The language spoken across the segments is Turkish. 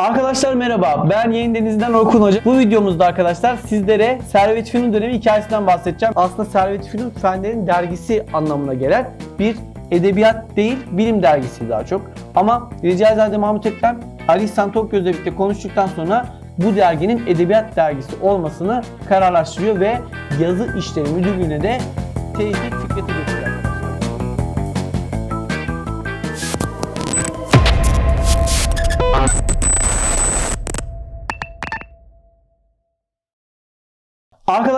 Arkadaşlar merhaba. Ben Yayın Deniz'den Orkun Hoca. Bu videomuzda arkadaşlar sizlere Servet Fünun dönemi hikayesinden bahsedeceğim. Aslında Servet Fünun Fenler'in dergisi anlamına gelen bir edebiyat değil, bilim dergisi daha çok. Ama Recaizade Mahmut Ekrem, Ali İhsan Tokgöz'le birlikte konuştuktan sonra bu derginin edebiyat dergisi olmasını kararlaştırıyor ve yazı işleri müdürlüğüne de Tevfik Fikret'i getiriyor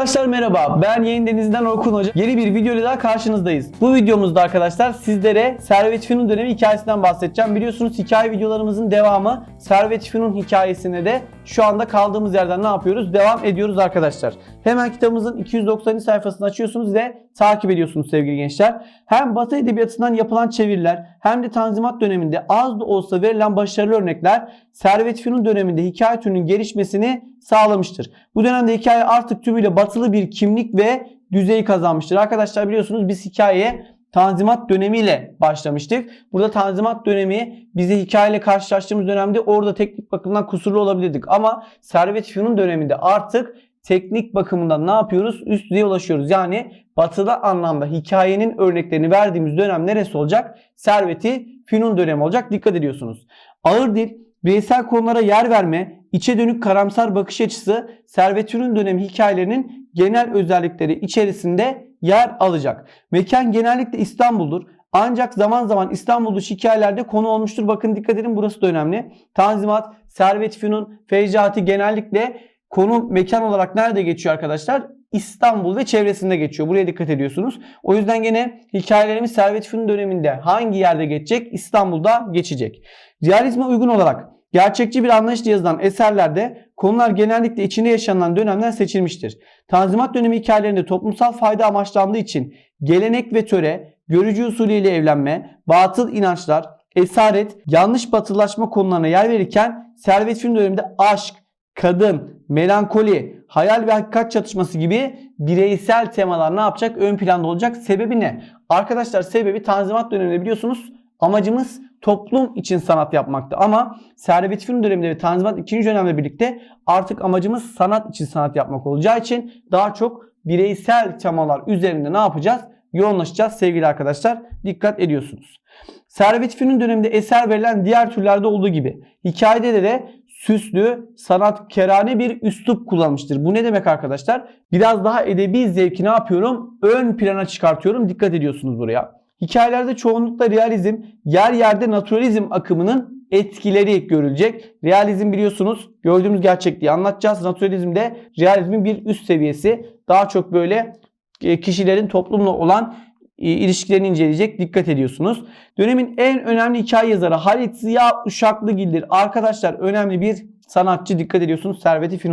arkadaşlar. Merhaba. Ben Yayın Deniz'den Orkun Hoca. Yeni bir video ile daha karşınızdayız. Bu videomuzda arkadaşlar sizlere Servet Fünun dönemi hikayesinden bahsedeceğim. Biliyorsunuz hikaye videolarımızın devamı Servet Fünun hikayesine de şu anda kaldığımız yerden ne yapıyoruz? Devam ediyoruz arkadaşlar. Hemen kitabımızın 290. sayfasını açıyorsunuz ve takip ediyorsunuz sevgili gençler. Hem Batı Edebiyatı'ndan yapılan çeviriler hem de Tanzimat döneminde az da olsa verilen başarılı örnekler Servet Fünun döneminde hikaye türünün gelişmesini sağlamıştır. Bu dönemde hikaye artık tümüyle batılı bir kimlik ve düzeyi kazanmıştır. Arkadaşlar biliyorsunuz biz hikayeye Tanzimat dönemiyle başlamıştık. Burada Tanzimat dönemi bize hikayeyle karşılaştığımız dönemde orada teknik bakımdan kusurlu olabilirdik. Ama Servet Fünun döneminde artık teknik bakımından ne yapıyoruz? Üst düzeye ulaşıyoruz. Yani batıda anlamda hikayenin örneklerini verdiğimiz dönem neresi olacak? Serveti Fünun dönemi olacak. Dikkat ediyorsunuz. Ağır dil, bireysel konulara yer verme, içe dönük karamsar bakış açısı Servet Fünun dönemi hikayelerinin genel özellikleri içerisinde yer alacak. Mekan genellikle İstanbul'dur. Ancak zaman zaman İstanbul dışı hikayelerde konu olmuştur. Bakın dikkat edin burası da önemli. Tanzimat, Servet Fünun, Feyzati genellikle konu mekan olarak nerede geçiyor arkadaşlar? İstanbul ve çevresinde geçiyor. Buraya dikkat ediyorsunuz. O yüzden gene hikayelerimiz Servet Fünun döneminde hangi yerde geçecek? İstanbul'da geçecek. Realizme uygun olarak gerçekçi bir anlayışla yazılan eserlerde konular genellikle içinde yaşanılan dönemden seçilmiştir. Tanzimat dönemi hikayelerinde toplumsal fayda amaçlandığı için gelenek ve töre, görücü usulüyle evlenme, batıl inançlar, esaret, yanlış batılılaşma konularına yer verirken Servet Fünun döneminde aşk, kadın, melankoli, hayal ve hakikat çatışması gibi bireysel temalar ne yapacak? Ön planda olacak. Sebebi ne? Arkadaşlar sebebi Tanzimat döneminde biliyorsunuz amacımız toplum için sanat yapmaktı. Ama Servet Fünun döneminde ve Tanzimat 2. dönemle birlikte artık amacımız sanat için sanat yapmak olacağı için daha çok bireysel temalar üzerinde ne yapacağız? Yoğunlaşacağız sevgili arkadaşlar. Dikkat ediyorsunuz. Servet Fünun döneminde eser verilen diğer türlerde olduğu gibi hikayede de süslü, sanatkerane bir üslup kullanmıştır. Bu ne demek arkadaşlar? Biraz daha edebi zevki ne yapıyorum? Ön plana çıkartıyorum. Dikkat ediyorsunuz buraya. Hikayelerde çoğunlukla realizm, yer yerde naturalizm akımının etkileri görülecek. Realizm biliyorsunuz gördüğümüz gerçekliği anlatacağız. Naturalizm de realizmin bir üst seviyesi. Daha çok böyle e, kişilerin toplumla olan e, ilişkilerini inceleyecek. Dikkat ediyorsunuz. Dönemin en önemli hikaye yazarı Halit Ziya Uşaklıgil'dir. Arkadaşlar önemli bir sanatçı dikkat ediyorsunuz Servet-i.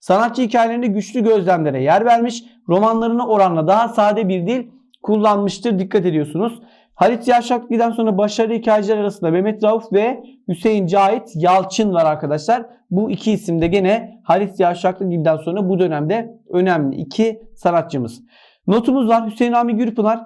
Sanatçı hikayelerinde güçlü gözlemlere yer vermiş. Romanlarına oranla daha sade bir dil kullanmıştır. Dikkat ediyorsunuz. Halit Ziya Uşaklıgil'den sonra başarılı hikayeciler arasında Mehmet Rauf ve Hüseyin Cahit Yalçın var arkadaşlar. Bu iki isim de gene Halit Ziya Uşaklıgil'den sonra bu dönemde önemli iki sanatçımız. Notumuz var. Hüseyin Rami Gürpınar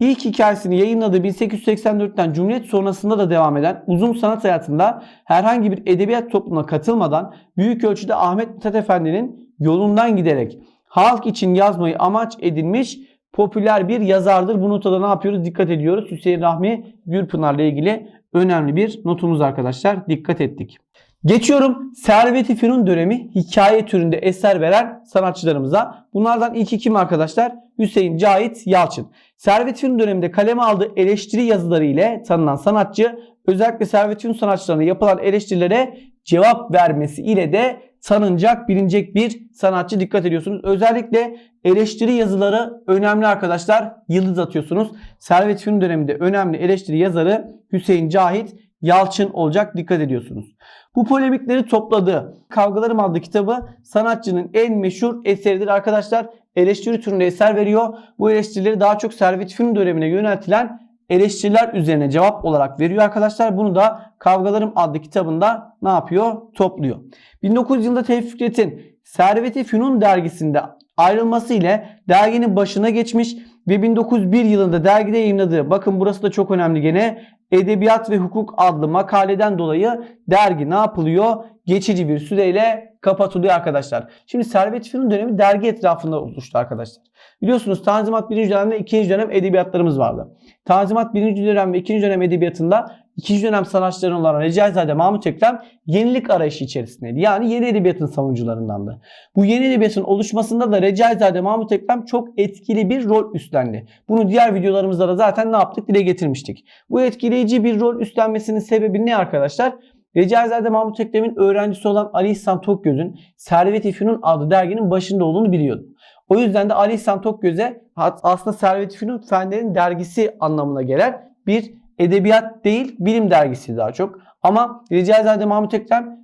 ilk hikayesini yayınladığı 1884'ten Cumhuriyet sonrasında da devam eden uzun sanat hayatında herhangi bir edebiyat toplumuna katılmadan büyük ölçüde Ahmet Mithat Efendi'nin yolundan giderek halk için yazmayı amaç edinmiş popüler bir yazardır. Bu notada ne yapıyoruz? Dikkat ediyoruz. Hüseyin Rahmi Gürpınar'la ilgili önemli bir notumuz arkadaşlar. Dikkat ettik. Geçiyorum Servet-i Fünun dönemi hikaye türünde eser veren sanatçılarımıza. Bunlardan ilki kim arkadaşlar? Hüseyin Cahit Yalçın. Servet-i Fünun döneminde kaleme aldığı eleştiri yazıları ile tanınan sanatçı özellikle Servet-i Fünun sanatçılarına yapılan eleştirilere cevap vermesi ile de tanınacak, bilinecek bir sanatçı dikkat ediyorsunuz. Özellikle eleştiri yazıları önemli arkadaşlar. Yıldız atıyorsunuz. Servet Fünun döneminde önemli eleştiri yazarı Hüseyin Cahit Yalçın olacak dikkat ediyorsunuz. Bu polemikleri topladığı Kavgalarım adlı kitabı sanatçının en meşhur eseridir arkadaşlar. Eleştiri türünde eser veriyor. Bu eleştirileri daha çok Servet Fünun dönemine yöneltilen eleştiriler üzerine cevap olarak veriyor arkadaşlar. Bunu da Kavgalarım adlı kitabında ne yapıyor? Topluyor. 1900 yılında Tevfik Fikret'in Servet-i Fünun dergisinde ayrılması ile derginin başına geçmiş ve 1901 yılında dergide yayınladığı bakın burası da çok önemli gene Edebiyat ve Hukuk adlı makaleden dolayı dergi ne yapılıyor? Geçici bir süreyle kapatılıyor arkadaşlar. Şimdi Servet Fünun dönemi dergi etrafında oluştu arkadaşlar. Biliyorsunuz Tanzimat 1. dönem ve 2. dönem edebiyatlarımız vardı. Tanzimat 1. dönem ve 2. dönem edebiyatında 2. dönem sanatçılarından olan Recaizade Mahmut Ekrem yenilik arayışı içerisindeydi. Yani yeni edebiyatın savunucularındandı. Bu yeni edebiyatın oluşmasında da Recaizade Mahmut Ekrem çok etkili bir rol üstlendi. Bunu diğer videolarımızda da zaten ne yaptık? Dile getirmiştik. Bu etkileyici bir rol üstlenmesinin sebebi ne arkadaşlar? Recaizade Mahmut Ekrem'in öğrencisi olan Ali İhsan Tokgöz'ün Servet-i Fünun adlı derginin başında olduğunu biliyordu. O yüzden de Ali İhsan Tokgöz'e aslında Servet-i Fünun Fenler'in dergisi anlamına gelen bir edebiyat değil bilim dergisi daha çok. Ama Recaizade Mahmut Ekrem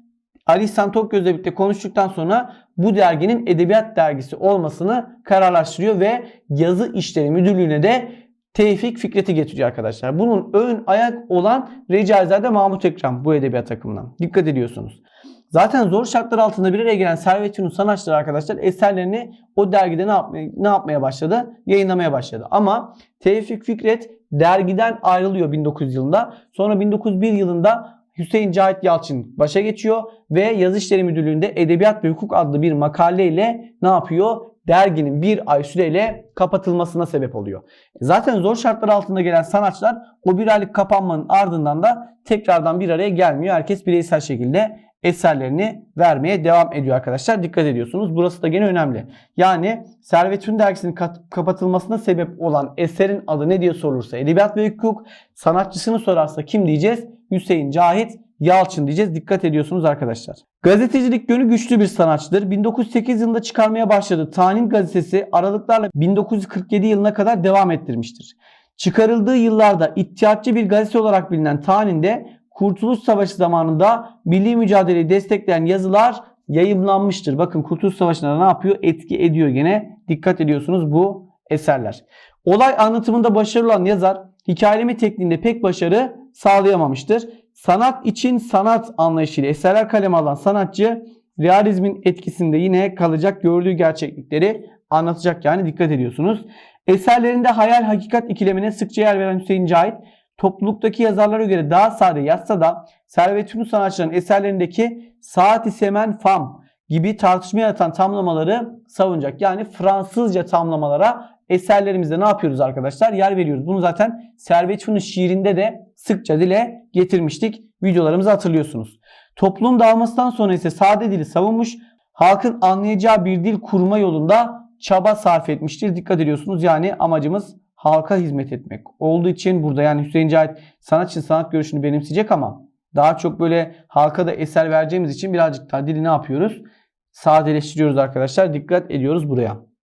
Ali İhsan Tokgöz'le birlikte konuştuktan sonra bu derginin edebiyat dergisi olmasını kararlaştırıyor ve yazı işleri müdürlüğüne de Tevfik Fikret'i getiriyor arkadaşlar. Bunun ön ayak olan Recaizade Mahmut Ekrem bu edebiyat takımından. Dikkat ediyorsunuz. Zaten zor şartlar altında bir araya gelen Servet Yunus sanatçıları arkadaşlar eserlerini o dergide ne yapmaya, ne yapmaya başladı? Yayınlamaya başladı. Ama Tevfik Fikret dergiden ayrılıyor 1900 yılında. Sonra 1901 yılında Hüseyin Cahit Yalçın başa geçiyor ve Yazı İşleri Müdürlüğü'nde Edebiyat ve Hukuk adlı bir makaleyle ne yapıyor? Derginin bir ay süreyle kapatılmasına sebep oluyor. Zaten zor şartlar altında gelen sanatçılar o bir aylık kapanmanın ardından da tekrardan bir araya gelmiyor. Herkes bireysel şekilde eserlerini vermeye devam ediyor arkadaşlar. Dikkat ediyorsunuz. Burası da gene önemli. Yani Servet Ün dergisinin kapatılmasına sebep olan eserin adı ne diye sorulursa edebiyat ve hukuk sanatçısını sorarsa kim diyeceğiz? Hüseyin Cahit Yalçın diyeceğiz. Dikkat ediyorsunuz arkadaşlar. Gazetecilik yönü güçlü bir sanatçıdır. 1908 yılında çıkarmaya başladığı Tanin gazetesi aralıklarla 1947 yılına kadar devam ettirmiştir. Çıkarıldığı yıllarda iddiatçı bir gazete olarak bilinen Tanin'de Kurtuluş Savaşı zamanında milli mücadeleyi destekleyen yazılar yayımlanmıştır. Bakın Kurtuluş Savaşı'nda ne yapıyor? Etki ediyor gene. Dikkat ediyorsunuz bu eserler. Olay anlatımında başarılı olan yazar hikayeleme tekniğinde pek başarı sağlayamamıştır. Sanat için sanat anlayışıyla eserler kaleme alan sanatçı realizmin etkisinde yine kalacak gördüğü gerçeklikleri anlatacak yani dikkat ediyorsunuz. Eserlerinde hayal hakikat ikilemine sıkça yer veren Hüseyin Cahit topluluktaki yazarlara göre daha sade yazsa da Servet Yunus sanatçıların eserlerindeki saat semen fam gibi tartışma yaratan tamlamaları savunacak. Yani Fransızca tamlamalara eserlerimizde ne yapıyoruz arkadaşlar? Yer veriyoruz. Bunu zaten Servet Yunus şiirinde de sıkça dile getirmiştik. Videolarımızı hatırlıyorsunuz. Toplum dağılmasından sonra ise sade dili savunmuş, halkın anlayacağı bir dil kurma yolunda çaba sarf etmiştir. Dikkat ediyorsunuz. Yani amacımız halka hizmet etmek olduğu için burada yani Hüseyin Cahit sanat için sanat görüşünü benimseyecek ama daha çok böyle halka da eser vereceğimiz için birazcık daha dili ne yapıyoruz? Sadeleştiriyoruz arkadaşlar. Dikkat ediyoruz buraya.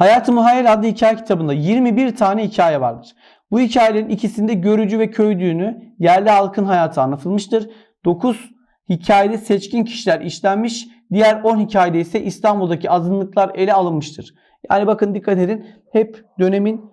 Hayat-ı Muhayyel adlı hikaye kitabında 21 tane hikaye vardır. Bu hikayelerin ikisinde görücü ve köy düğünü, yerli halkın hayatı anlatılmıştır. 9 hikayede seçkin kişiler işlenmiş, diğer 10 hikayede ise İstanbul'daki azınlıklar ele alınmıştır. Yani bakın dikkat edin hep dönemin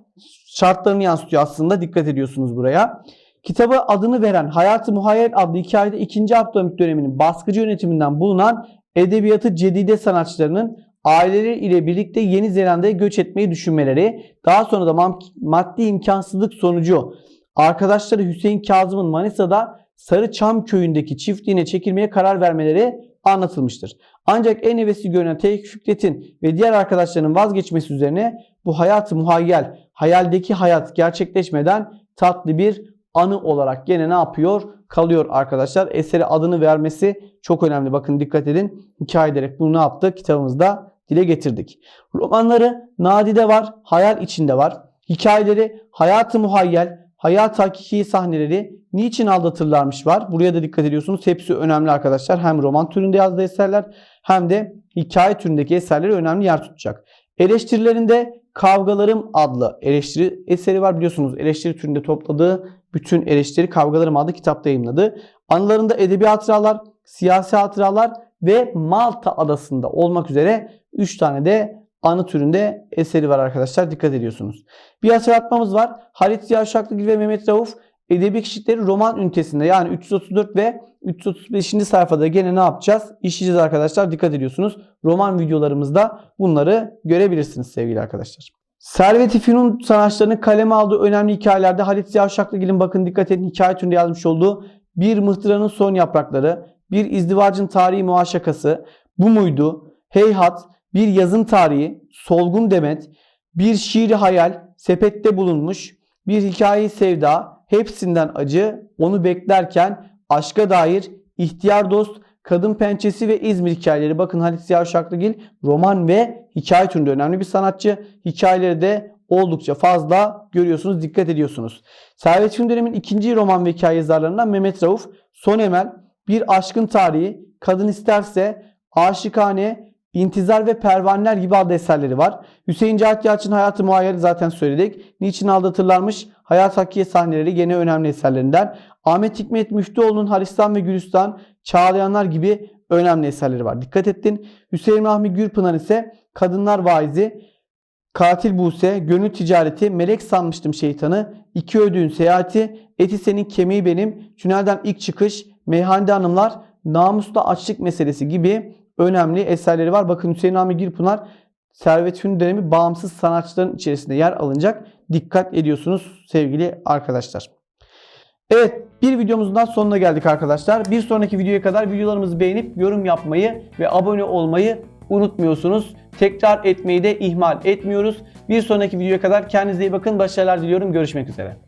şartlarını yansıtıyor aslında dikkat ediyorsunuz buraya. Kitabı adını veren Hayat-ı Muhayyel adlı hikayede 2. Abdülhamit döneminin baskıcı yönetiminden bulunan edebiyatı cedide sanatçılarının aileleri ile birlikte Yeni Zelanda'ya göç etmeyi düşünmeleri, daha sonra da maddi imkansızlık sonucu arkadaşları Hüseyin Kazım'ın Manisa'da Sarıçam köyündeki çiftliğine çekilmeye karar vermeleri anlatılmıştır. Ancak en hevesli görünen Tevfik Fikret'in ve diğer arkadaşlarının vazgeçmesi üzerine bu hayat muhayyel, hayaldeki hayat gerçekleşmeden tatlı bir anı olarak gene ne yapıyor? Kalıyor arkadaşlar. Eseri adını vermesi çok önemli. Bakın dikkat edin. Hikaye ederek bunu ne yaptık? Kitabımızda dile getirdik. Romanları Nadide var, hayal içinde var. Hikayeleri hayatı muhayyel, hayat hakiki sahneleri niçin aldatırlarmış var. Buraya da dikkat ediyorsunuz. Hepsi önemli arkadaşlar. Hem roman türünde yazdığı eserler hem de hikaye türündeki eserleri önemli yer tutacak. Eleştirilerinde Kavgalarım adlı eleştiri eseri var biliyorsunuz. Eleştiri türünde topladığı bütün eleştiri Kavgalarım adlı kitapta yayınladı. Anılarında edebi hatıralar, siyasi hatıralar ve Malta adasında olmak üzere 3 tane de anı türünde eseri var arkadaşlar. Dikkat ediyorsunuz. Bir hatırlatmamız var. Halit Ziya Uşaklıgil ve Mehmet Rauf edebi kişilikleri roman ünitesinde yani 334 ve 335. sayfada gene ne yapacağız? İşleyeceğiz arkadaşlar. Dikkat ediyorsunuz. Roman videolarımızda bunları görebilirsiniz sevgili arkadaşlar. Servet-i Fünun sanatçılarının kaleme aldığı önemli hikayelerde Halit Ziya Uşaklıgil'in bakın dikkat edin hikaye türünde yazmış olduğu Bir Mıhtıranın Son Yaprakları, Bir İzdivacın Tarihi Muaşakası, Bu Muydu, Heyhat, Bir Yazın Tarihi, Solgun Demet, Bir Şiiri Hayal, Sepette Bulunmuş, Bir Hikaye Sevda, Hepsinden Acı, Onu Beklerken, Aşka Dair, İhtiyar Dost, Kadın Pençesi ve İzmir hikayeleri. Bakın Halit Ziya Uşaklıgil roman ve hikaye türünde önemli bir sanatçı. Hikayeleri de oldukça fazla görüyorsunuz, dikkat ediyorsunuz. Servet Fünun dönemin ikinci roman ve hikaye yazarlarından Mehmet Rauf, Son Emel, Bir Aşkın Tarihi, Kadın İsterse, Aşıkane, İntizar ve Pervaneler gibi adlı eserleri var. Hüseyin Cahit Yalçın Hayatı Muayyer zaten söyledik. Niçin aldatırlarmış? Hayat Hakiye sahneleri gene önemli eserlerinden. Ahmet Hikmet Müftüoğlu'nun Haristan ve Gülistan, Çağlayanlar gibi önemli eserleri var. Dikkat ettin. Hüseyin Rahmi Gürpınar ise Kadınlar Vaizi, Katil Buse, Gönül Ticareti, Melek Sanmıştım Şeytanı, İki Ödüğün Seyahati, Eti Senin Kemiği Benim, Tünelden İlk Çıkış, Meyhanede Hanımlar, Namusla Açlık Meselesi gibi önemli eserleri var. Bakın Hüseyin Rahmi Gürpınar Servet Fünun dönemi bağımsız sanatçıların içerisinde yer alınacak. Dikkat ediyorsunuz sevgili arkadaşlar. Evet bir videomuzun daha sonuna geldik arkadaşlar. Bir sonraki videoya kadar videolarımızı beğenip yorum yapmayı ve abone olmayı unutmuyorsunuz. Tekrar etmeyi de ihmal etmiyoruz. Bir sonraki videoya kadar kendinize iyi bakın. Başarılar diliyorum. Görüşmek üzere.